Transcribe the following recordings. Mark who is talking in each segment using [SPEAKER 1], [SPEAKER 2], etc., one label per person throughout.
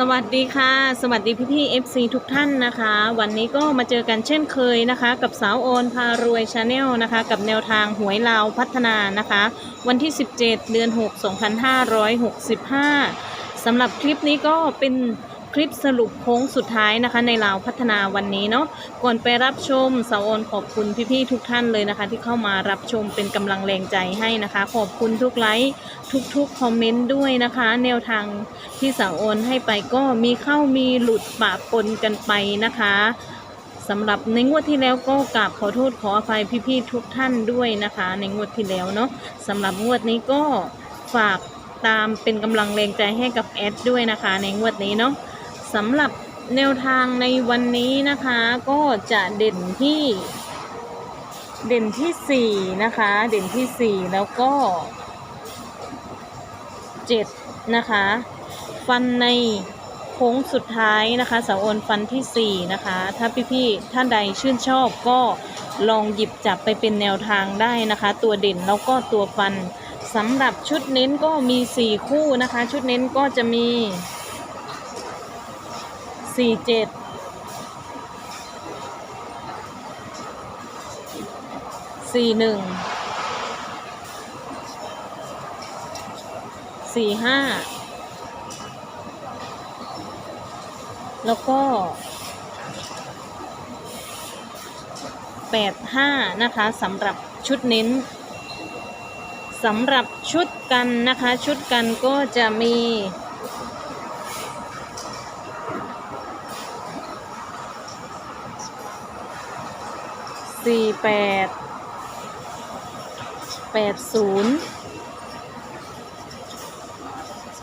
[SPEAKER 1] สวัสดีค่ะ สวัสดีพี่พี่ FC ทุกท่านนะคะ วันนี้ก็มาเจอกันเช่นเคยนะคะ กับสาวโอนพารวยชาแนลนะคะ กับแนวทางหวยลาวพัฒนานะคะ วันที่ 17 เดือน 6 2565สำหรับคลิปนี้ก็เป็น คลิปสรุปโค้งสุดท้ายนะคะ ในลาวพัฒนาวันนี้เนาะก่อนไปรับชมสาวโอนขอบคุณพี่ๆทุกท่านเลยนะคะ ที่เข้ามารับชมเป็นกำลังแรงใจให้นะคะ ขอบคุณทุกไลค์ทุกๆคอมเมนต์ด้วยนะคะ แนวทางที่สาวโอนให้ไปก็มีเข้ามีหลุดปะปนกันไปนะคะสำหรับในงวดที่แล้วก็กราบขอโทษขออภัยพี่ๆทุกท่านด้วยนะคะ ในงวดที่แล้วเนาะสำหรับงวดนี้ก็ฝากตามเป็นกำลังแรงใจให้กับแอดด้วยนะคะ ในงวดนี้เนาะ สำหรับแนวทางในวันนี้นะคะ ก็จะเด่นที่ เด่นที่สี่นะคะ เด่นที่สี่แล้วก็เจ็ดนะคะ ฟันในโค้งสุดท้ายนะคะสาวโอนฟันที่ 4 นะคะ ถ้าพี่ๆท่านใดชื่นชอบก็ลองหยิบจับไปเป็นแนวทางได้นะคะ ตัวเด่นแล้วก็ตัวฟันสำหรับชุดเน้นก็มี 4 คู่นะคะ ชุดเน้นก็จะมี 4 7สี่หนึ่งสี่ห้าแล้วก็แปดห้านะคะสำหรับชุดเน้นสำหรับชุดกันนะคะ ชุดกันก็จะมี สี่แปดแปดศูนย์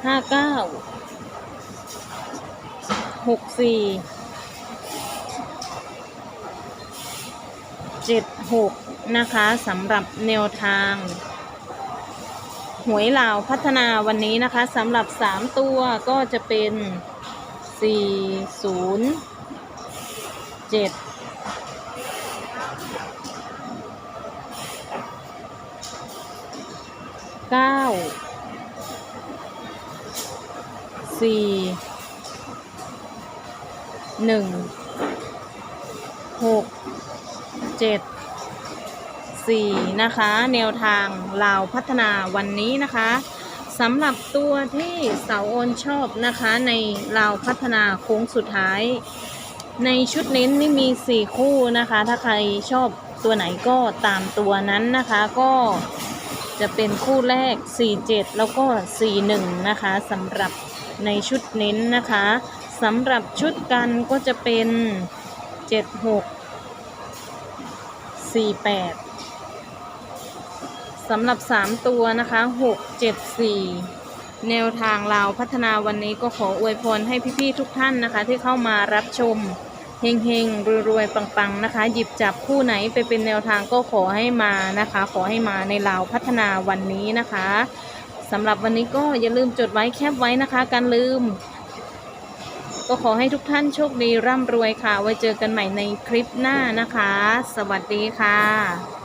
[SPEAKER 1] ห้าเก้าหกสี่เจ็ดหกนะคะสำหรับแนวทางหวยลาวพัฒนาวันนี้นะคะสำหรับ 3 ตัวก็จะเป็น 4 0 7 เก้าสี่หนึ่งหกเจ็ดสี่นะคะ แนวทางลาวพัฒนาวันนี้นะคะสำหรับตัวที่เสาโอนชอบนะคะในลาวพัฒนาโค้งสุดท้าย ในชุดเน้นนี่มี 4 คู่นะคะ ถ้าใครชอบตัวไหนก็ตามตัวนั้นนะคะก็ จะเป็นคู่แรก 47 แล้วก็ 41 นะคะสำหรับในชุดเน้นนะคะสำหรับชุดกันก็จะเป็น 76 48สำหรับ 3 ตัวนะคะ 6 7 4 แนวทางลาพัฒนาวันนี้ก็ขออวยพรให้พี่ ๆ ทุกท่านนะคะ ที่เข้ามารับชม เฮงๆรวยๆปังๆนะคะ หยิบจับคู่ไหนไปเป็นแนวทางก็ขอให้มานะคะ ขอให้มาในลาวพัฒนาวันนี้นะคะสำหรับวันนี้ก็อย่าลืมจดไว้แคบไว้นะคะการลืม ก็ขอให้ทุกท่านโชคดีร่ำรวยค่ะ ไว้เจอกันใหม่ในคลิปหน้านะคะ สวัสดีค่ะ